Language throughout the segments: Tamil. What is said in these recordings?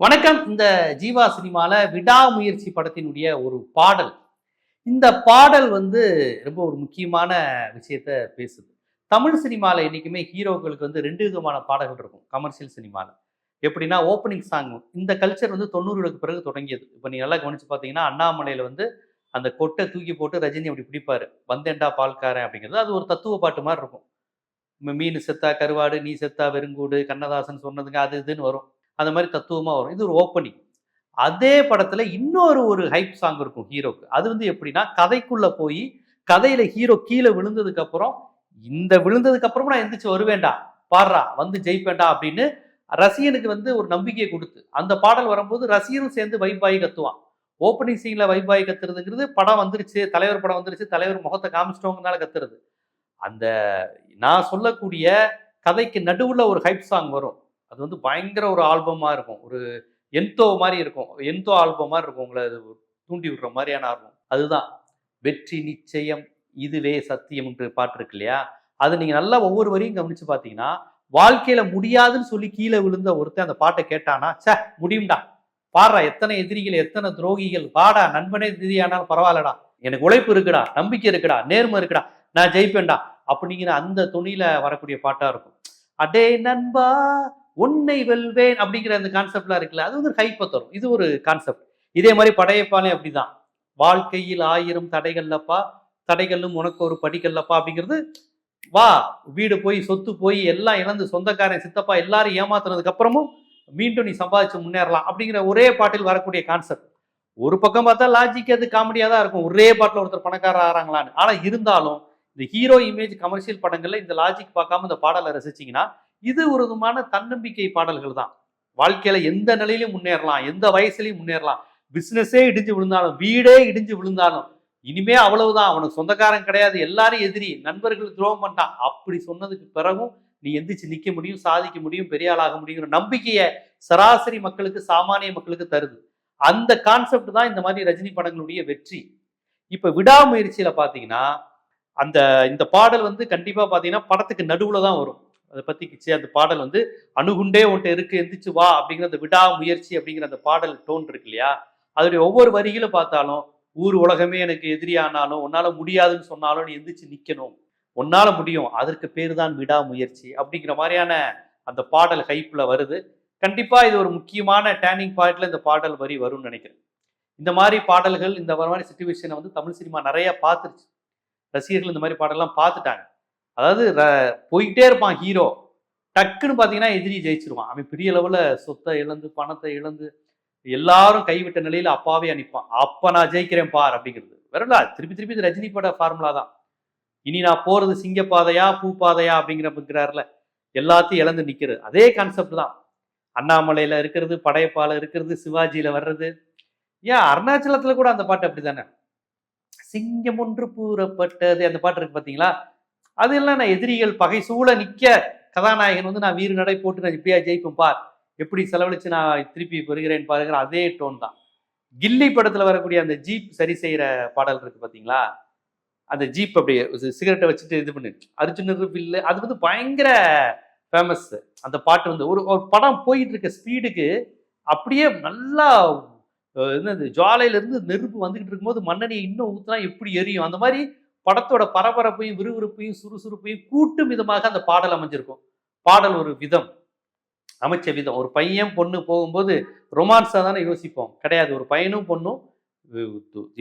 வணக்கம். இந்த ஜீவா சினிமால விடாமுயற்சி படத்தினுடைய ஒரு பாடல். இந்த பாடல் வந்து ரொம்ப ஒரு முக்கியமான விஷயத்த பேசுது. தமிழ் சினிமாவில் என்றைக்குமே ஹீரோக்களுக்கு வந்து ரெண்டு விதமான பாடல்கள் இருக்கும். கமர்ஷியல் சினிமாவில் எப்படின்னா ஓப்பனிங் சாங் இந்த கல்ச்சர் வந்து தொண்ணூறுகளுக்கு பிறகு தொடங்கியது. இப்போ நீ நல்லா கவனிச்சு பார்த்தீங்கன்னா அண்ணாமலையில் வந்து அந்த கொட்டை தூக்கி போட்டு ரஜினி அப்படி பிடிப்பாரு. வந்தேன்டா பால்காரன் அப்படிங்கிறது. அது ஒரு தத்துவ பாட்டு மாதிரி இருக்கும். மீன் செத்தா கருவாடு நீ செத்தா வெறுங்கூடு கண்ணதாசன் சொன்னதுங்க அது இதுன்னு வரும். அந்த மாதிரி தத்துவமாக வரும். இது ஒரு ஓப்பனிங் அதே படத்துல இன்னொரு ஒரு ஹைப் சாங் இருக்கும் ஹீரோக்கு. அது வந்து எப்படின்னா கதைக்குள்ள போய் கதையில ஹீரோ கீழே விழுந்ததுக்கு அப்புறம் இந்த விழுந்ததுக்கு அப்புறமும் நான் எந்திரிச்சு வருவேண்டா பாடுறா. வந்து ஜெயிப்பேன்டா. அப்படின்னு ரசிகனுக்கு வந்து ஒரு நம்பிக்கையை கொடுத்து அந்த பாடல் வரும்போது ரசிகனும் சேர்ந்து வைபாய் கத்துவான். ஓப்பனிங் சீன்ல வைபாய் கத்துறதுங்கிறது படம் வந்துருச்சு தலைவர் படம் வந்துருச்சு தலைவர் முகத்தை காமிச்சிட்டோங்கனால கத்துறது. அந்த நான் சொல்லக்கூடிய கதைக்கு நடுவுல ஒரு ஹைப் சாங் வரும். அது வந்து பயங்கர ஒரு ஆல்பமாக இருக்கும். ஒரு எந்தோ மாதிரி இருக்கும். எந்தோ ஆல்பம் மாதிரி இருக்கும். உங்களை அது தூண்டி விடுற மாதிரியான ஆல்பம். அதுதான். வெற்றி நிச்சயம் இதுவே சத்தியம் என்று பாட்டு இருக்கு இல்லையா? அது நீங்கள் நல்லா ஒவ்வொரு வரையும் கவனிச்சு பார்த்தீங்கன்னா வாழ்க்கையில முடியாதுன்னு சொல்லி கீழே விழுந்த ஒருத்தன் அந்த பாட்டை கேட்டானா ச்சே முடியும்டா. பாடுறா. எத்தனை எதிரிகள் எத்தனை துரோகிகள். பாடா நண்பனே எதிரியானாலும் பரவாயில்லடா. எனக்கு உழைப்பு இருக்குடா நம்பிக்கை இருக்குடா நேர்மை இருக்குடா. நான் ஜெயிப்பேன்டா. அப்படிங்கிற அந்த துணியில வரக்கூடிய பாட்டா இருக்கும். அடே நண்பா உன்னை வெல்வேன் அப்படிங்கிற அந்த கான்செப்ட்லாம் இருக்குல்ல அது வந்து ஹைப்பை தரும். இது ஒரு கான்செப்ட் இதே மாதிரி படையப்பாலே அப்படிதான். வாழ்க்கையில் ஆயிரம் தடைகள்லப்பா தடைகளும் உனக்கு ஒரு படிக்கல்லப்பா அப்படிங்கிறது வா வீடு போய் சொத்து போய் எல்லாம் இழந்து சொந்தக்காரன் சித்தப்பா எல்லாரும் ஏமாத்துனதுக்கு அப்புறமும் மீண்டும் நீ சம்பாதிச்சு முன்னேறலாம் அப்படிங்கிற ஒரே பாட்டில் வரக்கூடிய கான்செப்ட் ஒரு பக்கம் பார்த்தா லாஜிக் அது காமெடியாக தான் இருக்கும். ஒரே பாட்டில் ஒருத்தர் பணக்காரர் ஆகிறாங்களான்னு ஆனால் இருந்தாலும் இந்த ஹீரோ இமேஜ் கமர்ஷியல் படங்களில் இந்த லாஜிக் பார்க்காம இந்த பாடலை ரசிச்சிங்கன்னா இது ஒரு விதமான தன்னம்பிக்கை பாடல்கள் தான். வாழ்க்கையில எந்த நிலையிலும் முன்னேறலாம் எந்த வயசுலையும் முன்னேறலாம். பிசினஸே இடிஞ்சு விழுந்தாலும் வீடே இடிஞ்சு விழுந்தாலும் இனிமே அவ்வளவுதான். அவனுக்கு சொந்தக்காரன் கிடையாது எல்லாரும் எதிரி நண்பர்கள் துரோகம் பண்ணிட்டான். அப்படி சொன்னதுக்கு பிறகும் நீ எந்திரிச்சு நிக்க முடியும் சாதிக்க முடியும் பெரிய ஆளாக முடியுங்கிற நம்பிக்கையை சராசரி மக்களுக்கு சாமானிய மக்களுக்கு தருது. அந்த கான்செப்ட் தான் இந்த மாதிரி ரஜினி படங்களுடைய வெற்றி. இப்ப விடாமுயற்சியில பாத்தீங்கன்னா அந்த இந்த பாடல் வந்து கண்டிப்பா பாத்தீங்கன்னா படத்துக்கு நடுவுல தான் வரும். அதை பற்றி கிச்சு அந்த பாடல் வந்து அணுகுண்டே உன்ட்ட இருக்கு எந்திரிச்சு வா அப்படிங்கிற அந்த விடா முயற்சி அப்படிங்கிற அந்த பாடல் டோன் இருக்கு இல்லையா? அதோடைய ஒவ்வொரு வரிகளும் பார்த்தாலும் ஊர் உலகமே எனக்கு எதிரியானாலும் உன்னால முடியாதுன்னு சொன்னாலும் நீ எந்திரிச்சு நிற்கணும் உன்னால முடியும். அதற்கு பேர் தான் விடா முயற்சி அப்படிங்கிற மாதிரியான அந்த பாடல் ஹைப்பில் வருது. கண்டிப்பாக இது ஒரு முக்கியமான டேர்னிங் பாயிண்ட்ல இந்த பாடல் வரி வரும்னு நினைக்கிறேன். இந்த மாதிரி பாடல்கள் இந்த மாதிரி சுச்சுவேஷனை வந்து தமிழ் சினிமா நிறைய பார்த்துருச்சு. ரசிகர்கள் இந்த மாதிரி பாடல்லாம் பார்த்துட்டாங்க. அதாவது ர- போயிட்டே இருப்பான் ஹீரோ டக்குன்னு பார்த்தீங்கன்னா எதிரி ஜெயிச்சிருவான். அவன் பெரிய லெவலில் சொத்தை இழந்து பணத்தை இழந்து எல்லாரும் கைவிட்ட நிலையில் அப்பாவே அனுப்பான் அப்போ நான் ஜெயிக்கிறேன் பார் அப்படிங்கிறது. வரலா திருப்பி திருப்பி இது ரஜினி பட ஃபார்முலா தான். இனி நான் போகிறது சிங்கப்பாதையா பூப்பாதையா அப்படிங்கிறப்ப எல்லாத்தையும் இழந்து நிற்கிறது அதே கான்செப்ட் தான். அண்ணாமலையில் இருக்கிறது படையப்பால இருக்கிறது சிவாஜியில் வர்றது. ஏன் அருணாச்சலத்தில் கூட அந்த பாட்டு அப்படி தானே சிங்கம் ஒன்று பூரப்பட்டது. அந்த பாட்டு இருக்கு பார்த்தீங்களா அதெல்லாம் நான் எதிரிகள் பகை சூழ நிக்க கதாநாயகன் வந்து நான் வீறு நடை போட்டு நான் இப்படியா ஜெயிப்பேன் பார். எப்படி செலவழிச்சு நான் திருப்பி பெறுகிறேன் பாருங்கிற அதே டோன் தான். கில்லி படத்துல வரக்கூடிய அந்த ஜீப் சரி செய்யற பாடல் இருக்கு பாத்தீங்களா? அந்த ஜீப் அப்படியே சிகரெட்டை வச்சுட்டு இது பண்ணு. அரிச்சுன்னு இல்லை. அது வந்து பயங்கர ஃபேமஸ் அந்த பாட்டு வந்து ஒரு ஒரு படம் போயிட்டு இருக்க ஸ்பீடுக்கு அப்படியே நல்லா என்ன என்னது ஜுவாலையிலேருந்து நெருப்பு வந்துகிட்டு இருக்கும்போது மண்ணெண்ணெய் இன்னும் ஊற்றுனா எப்படி எரியும்? அந்த மாதிரி படத்தோட பரபரப்பையும் விறுவிறுப்பையும் சுறுசுறுப்பையும் கூட்டும் விதமாக அந்த பாடல் அமைஞ்சிருக்கும். பாடல் ஒரு விதம் அமைச்ச விதம். ஒரு பையன் பொண்ணு போகும்போது ரொமான்ஸாக தானே யோசிப்போம். கிடையாது ஒரு பையனும் பொண்ணும்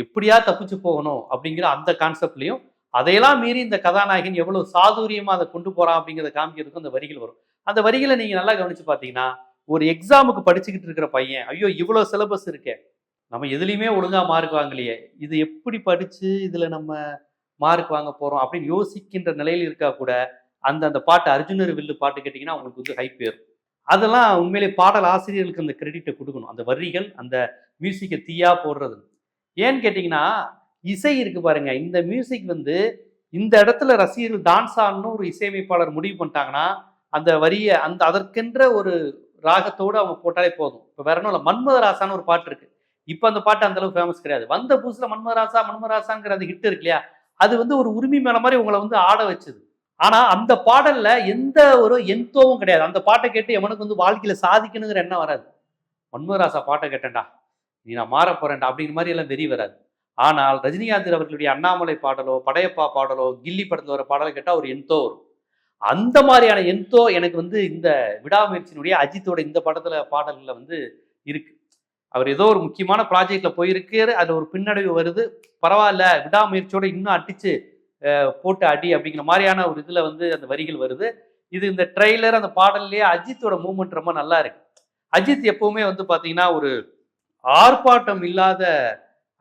எப்படியா தப்பிச்சு போகணும்? அப்படிங்கிற அந்த கான்செப்ட்லையும் அதையெல்லாம் மீறி இந்த கதாநாயகன் எவ்வளவு சாதுரியமாக அதை கொண்டு போறான் அப்படிங்கிறத காமிக்கிறதுக்கும் அந்த வரிகள் வரும். அந்த வரிகளை நீங்க நல்லா கவனிச்சு பார்த்தீங்கன்னா ஒரு எக்ஸாமுக்கு படிச்சுக்கிட்டு இருக்கிற பையன் ஐயோ இவ்வளோ சிலபஸ் இருக்கே நம்ம எதுலையுமே ஒழுங்காக மார்க் வாங்கலையே இது எப்படி படிச்சு இதுல நம்ம மார்க் வாங்க போறோம் அப்படின்னு யோசிக்கின்ற நிலையில் இருக்கா கூட அந்த அந்த பாட்டு அர்ஜுனர் வில்லு பாட்டு கேட்டிங்கன்னா உங்களுக்கு வந்து ஹைப் ஏறும். அதெல்லாம் உண்மையிலே பாடல் ஆசிரியர்களுக்கு அந்த கிரெடிட்டை கொடுக்கணும். அந்த வரிகள் அந்த மியூசிக்கை தீயா போடுறது. ஏன்னு கேட்டிங்கன்னா இசை இருக்கு பாருங்க. இந்த மியூசிக் வந்து இந்த இடத்துல ரசிகர்கள் டான்ஸ் ஆடணும் ஒரு இசையமைப்பாளர் முடிவு பண்ணிட்டாங்கன்னா அந்த வரியை அந்த அதற்கென்ற ஒரு ராகத்தோடு அவங்க போட்டாலே போதும். இப்போ வேற ஒன்றும் இல்லை. மன்மதராசான்னு ஒரு பாட்டு இருக்கு. இப்போ அந்த பாட்டு அந்த அளவுக்கு ஃபேமஸ் கிடையாது. வந்த புதுசில் மன்மதராசா மன்மதராசாங்கிற அந்த ஹிட் இருக்கு இல்லையா? அது வந்து ஒரு உரிமை மேல மாதிரி உங்களை வந்து ஆட வச்சது. ஆனா அந்த பாடல்ல எந்த ஒரு எந்தோவும் கிடையாது. அந்த பாட்டை கேட்டு எவனுக்கு வந்து வாழ்க்கையில சாதிக்கணுங்கிற எண்ணம் வராது. மன்மராசா பாட்டை கேட்டேன்டா நீ நான் மாற போறேன்டா அப்படிங்கிற மாதிரி எல்லாம் வெறி வராது. ஆனால் ரஜினிகாந்த் அவர்களுடைய அண்ணாமலை பாடலோ படையப்பா பாடலோ கில்லி படத்துல வர பாடலை கேட்டால் ஒரு எந்தோ வரும். அந்த மாதிரியான எந்தோ எனக்கு வந்து இந்த விடாமுயற்சியினுடைய அஜித்தோட இந்த படத்துல பாடல்களில் வந்து இருக்கு. அவர் ஏதோ ஒரு முக்கியமான ப்ராஜெக்ட்ல போயிருக்கு அதுல ஒரு பின்னடைவு வருது. பரவாயில்ல விடாமுயற்சியோட இன்னும் அடிச்சு போட்டு அடி அப்படிங்கிற மாதிரியான ஒரு இதுல வந்து அந்த வரிகள் வருது. இது இந்த ட்ரெய்லர் அந்த பாடல்லையே அஜித்தோட மூமெண்ட் ரொம்ப நல்லா இருக்கு. அஜித் எப்பவுமே வந்து பாத்தீங்கன்னா ஒரு ஆர்ப்பாட்டம் இல்லாத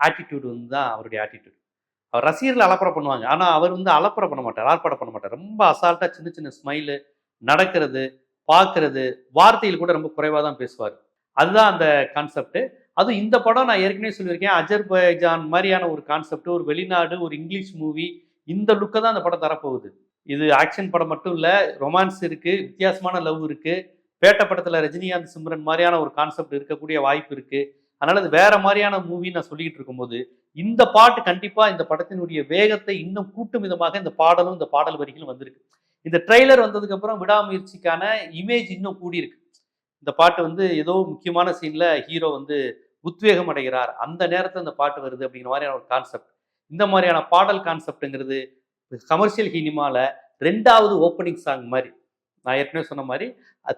ஆட்டிடியூட் வந்து தான் அவருடைய ஆட்டிடியூட் அவர் ரசிகர்கள் அலப்பறை பண்ணுவாங்க. ஆனா அவர் வந்து அலப்பறை பண்ண மாட்டார் ஆர்ப்பாட்டம் பண்ண மாட்டார். ரொம்ப அசால்ட்டா சின்ன சின்ன ஸ்மைலு நடக்கிறது பார்க்கறது வார்த்தையில் கூட ரொம்ப குறைவாக தான் பேசுவார். அதுதான் அந்த கான்செப்ட் அதுவும் இந்த படம் நான் ஏற்கனவே சொல்லியிருக்கேன். அஜர்பைஜான் மாதிரியான ஒரு கான்செப்ட் ஒரு வெளிநாடு ஒரு இங்கிலீஷ் மூவி இந்த லுக்கை தான் அந்த படம் தரப்போகுது. இது ஆக்ஷன் படம் மட்டும் இல்லை ரொமான்ஸ் இருக்குது வித்தியாசமான லவ் இருக்குது பேட்ட படத்தில் ரஜினிகாந்த் சிம்ரன் மாதிரியான ஒரு கான்செப்ட் இருக்கக்கூடிய வாய்ப்பு இருக்குது அதனால் அது வேற மாதிரியான மூவி நான் சொல்லிக்கிட்டு இருக்கும்போது இந்த பாட்டு கண்டிப்பாக இந்த படத்தினுடைய வேகத்தை இன்னும் கூட்டும் விதமாக இந்த பாடலும் இந்த பாடல் வரிகளும் வந்திருக்கு. இந்த ட்ரெய்லர் வந்ததுக்கப்புறம் விடாமுயற்சிக்கான இமேஜ் இன்னும் கூடியிருக்கு. இந்த பாட்டு வந்து ஏதோ முக்கியமான சீன்ல ஹீரோ வந்து உத்வேகம் அடைகிறார். அந்த நேரத்தில் இந்த பாட்டு வருது அப்படிங்கிற மாதிரியான ஒரு கான்செப்ட் இந்த மாதிரியான பாடல் கான்செப்ட்ங்கிறது கமர்ஷியல் சினிமால ரெண்டாவது ஓப்பனிங் சாங் மாதிரி. நான் ஏற்கனவே சொன்ன மாதிரி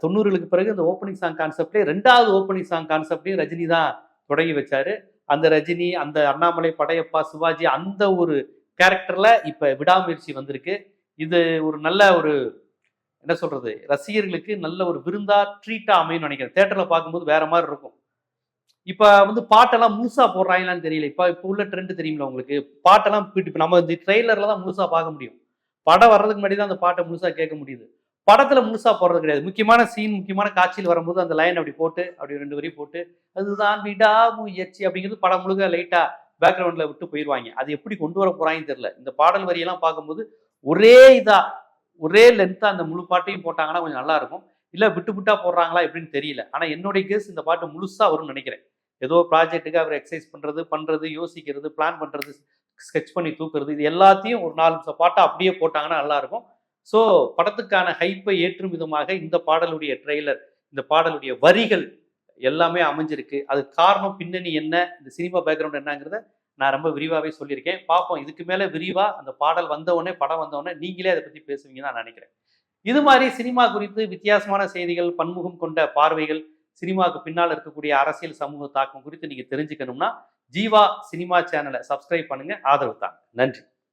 தொண்ணூறுகளுக்கு பிறகு இந்த ஓப்பனிங் சாங் கான்செப்ட்லேயே ரெண்டாவது ஓப்பனிங் சாங் கான்செப்டையும் ரஜினி தான் தொடங்கி வச்சாரு. அந்த ரஜினி அந்த அண்ணாமலை படையப்பா சிவாஜி அந்த ஒரு கேரக்டரில் இப்போ விடாமுயற்சி வந்திருக்கு. இது ஒரு நல்ல ஒரு என்ன சொல்றது? ரசிகர்களுக்கு நல்ல ஒரு விருந்தா ட்ரீட்டா அமையும்னு நினைக்கிறேன். தேட்டர்ல பார்க்கும்போது வேற மாதிரி இருக்கும். இப்ப வந்து பாட்டெல்லாம் முழுசா போடுறாங்களான்னு தெரியல. இப்ப இப்ப உள்ள ட்ரெண்ட் தெரியுமில உங்களுக்கு? பாட்டெல்லாம் இப்ப நம்ம இந்த ட்ரெய்லர்ல தான் முழுசா பார்க்க முடியும். படம் வர்றதுக்கு முன்னாடி தான் அந்த பாட்டை முழுசா கேட்க முடியுது. படத்துல முழுசா போடுறது கிடையாது. முக்கியமான சீன் முக்கியமான காட்சியில் வரும்போது அந்த லைன் அப்படி போட்டு அப்படி ரெண்டு வரையும் போட்டு அதுதான் விடா முயற்சி அப்படிங்கிறது படம் முழுக்க லைட்டா பேக்ரவுண்ட்ல விட்டு போயிடுவாங்க. அது எப்படி கொண்டு வர போறாங்கன்னு தெரியல. இந்த பாடல் வரியெல்லாம் பார்க்கும்போது ஒரே இதா ஒரே லென்த்தாக அந்த முழு பாட்டையும் போட்டாங்கன்னா கொஞ்சம் நல்லா இருக்கும். இல்லை விட்டு விட்டா போடுறாங்களா எப்படின்னு தெரியல. ஆனால் என்னுடைய கேஸ் இந்த பாட்டு முழுசாக வரும்னு நினைக்கிறேன். ஏதோ ப்ராஜெக்ட்டுக்கு அவர் எக்ஸசைஸ் பண்ணுறது பண்ணுறது யோசிக்கிறது பிளான் பண்ணுறது ஸ்கெட்ச் பண்ணி தூக்குறது இது எல்லாத்தையும் ஒரு நாலு நிமிஷம் பாட்டை அப்படியே போட்டாங்கன்னா நல்லா இருக்கும். ஸோ படத்துக்கான ஹைப்பை ஏற்றும் விதமாக இந்த பாடலுடைய ட்ரெய்லர் இந்த பாடலுடைய வரிகள் எல்லாமே அமைஞ்சிருக்கு. அது காரணம் பின்னணி என்ன இந்த சினிமா பேக்ரவுண்ட் என்னங்கிறத நான் ரொம்ப விரிவாகவே சொல்லியிருக்கேன். பார்ப்போம் இதுக்கு மேலே விரிவாக அந்த பாடல் வந்தவுடனே படம் வந்தவுடனே நீங்களே அதை பற்றி பேசுவீங்கன்னு நான் நினைக்கிறேன். இது மாதிரி சினிமா குறித்து வித்தியாசமான செய்திகள் பன்முகம் கொண்ட பார்வைகள் சினிமாவுக்கு பின்னால் இருக்கக்கூடிய அரசியல் சமூக தாக்கம் குறித்து நீங்கள் தெரிஞ்சுக்கணும்னா ஜீவா சினிமா சேனலை சப்ஸ்கிரைப் பண்ணுங்க. ஆதரவு தாங்க. நன்றி.